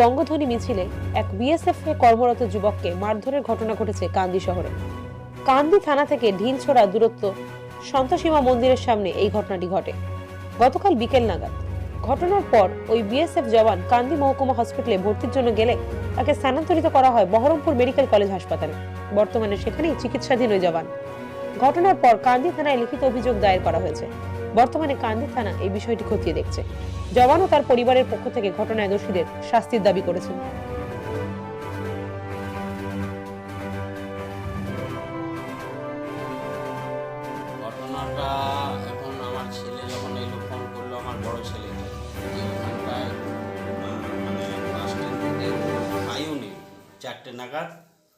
বঙ্গধ্বনি মিছিলে এক বিএসএফ কর্মরত যুবককে মারধরের ঘটনা ঘটেছে কান্দি শহরে। কান্দি থানা থেকে ঢিলছোড়া দূরত্ব সন্তসীমা মন্দিরের সামনে এই ঘটনাটি ঘটে। গতকাল বিকেল নাগাদ। ঘটনার পর ওই বিএসএফ জওয়ান কান্দি মহকুমা হসপিটালে ভর্তির জন্য গেলে তাকে স্থানান্তরিত করা হয় বহরমপুর মেডিকেল কলেজ হাসপাতালে। বর্তমানে সেখানেই চিকিৎসাধীন ওই জওয়ান। ঘটনার পর কান্দি থানায় লিখিত অভিযোগ দায়ের করা হয়েছে। বর্তমানে কান্দি থানা এই বিষয়টি খতিয়ে দেখছে। জওয়ান ও তার পরিবারের পক্ষ থেকে ঘটনায় দোষীদের শাস্তির দাবি করেছেন। এখন আমার ছেলে ফোন করল আমার বড় ওখানটায় মানে চারটে নাগাদ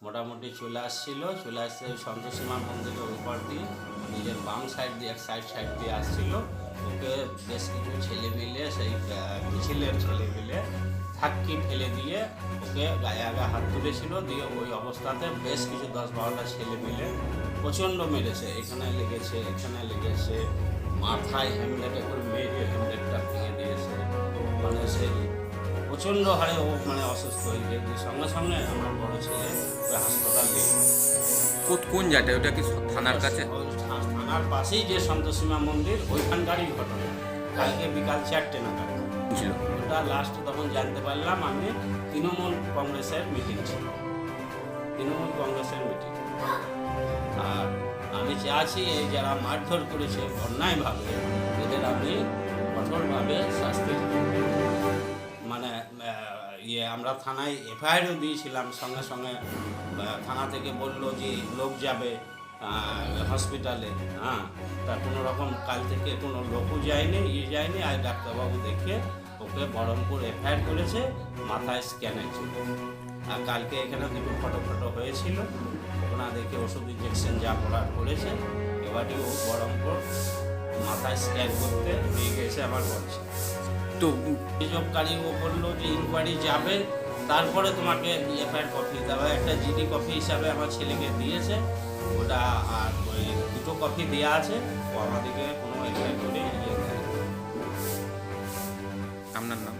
মোটামুটি চলে আসছিল, চলে আসছে ওই সন্তোষীমা মন্দিরের ওই পার দিয়ে নিজের বাম সাইড দিয়ে, এক সাইড সাইড দিয়ে আসছিল। ওকে বেশ কিছু ছেলে মিলে সেই মিছিলের ছেলে মিলে থাক্কি ফেলে দিয়ে ওকে গায়ে আগে হাত তুলেছিল। দিয়ে ওই অবস্থাতে বেশ কিছু দশ বারোটা ছেলে মিলে প্রচণ্ড মেরেছে। এখানে লেগেছে এখানে লেগেছে, মাথায় হ্যামলেটে করে মেরে হ্যামলেটটা ভেঙে দিয়েছে। মানে সে প্রচণ্ড হারে ও মানে অসুস্থ হয়ে গিয়ে সঙ্গে সঙ্গে আমার বড় ছেলে ওই হাসপাতাল গেছে। কোন কোন জায়গাটা ওটা কি থানার কাছে? থানার পাশেই যে সন্তোষীমা মন্দির ওইখানকারই ঘটনা। কালকে বিকাল চারটে নাগাদ। ছিল ওটা লাস্ট তখন জানতে পারলাম আমি তৃণমূল কংগ্রেসের মিটিং ছিল। তৃণমূল কংগ্রেসের মিটিং আর আমি চাইছি এই যারা মারধর করেছে অন্যায়ভাবে এদের আমি কঠোরভাবে শাস্তি মানে ইয়ে আমরা থানায় এফআইআরও দিয়েছিলাম। সঙ্গে সঙ্গে থানা থেকে বলল যে লোক যাবে হসপিটালে। হ্যাঁ তা কোনো রকম কাল থেকে কোনো লোকও যায়নি ইয়ে যায়নি। আর ডাক্তারবাবু দেখে ওকে বহরমপুর এফআইআর করেছে, মাথায় স্ক্যানের ছিল আর কালকে এখানে দুটো ফটো ফটো হয়েছিল। ওনা দেখে ওষুধ ইঞ্জেকশন যা করার করেছে এবারে ও বহরমপুর মাথায় স্ক্যান করতে নিয়ে গেছে আমার বলছে। তো অভিযোগকারী ও বলল যে ইনকোয়ারি যাবে, তারপরে তোমাকে এফআইআর কপি দেওয়া একটা জিডি কপি হিসাবে আমার ছেলেকে দিয়েছে। ওটা আর ওই দুটো কপি দেওয়া আছে। ও আমাদেরকে কোনো এফআইআর করে ইয়ে আপনার নাম?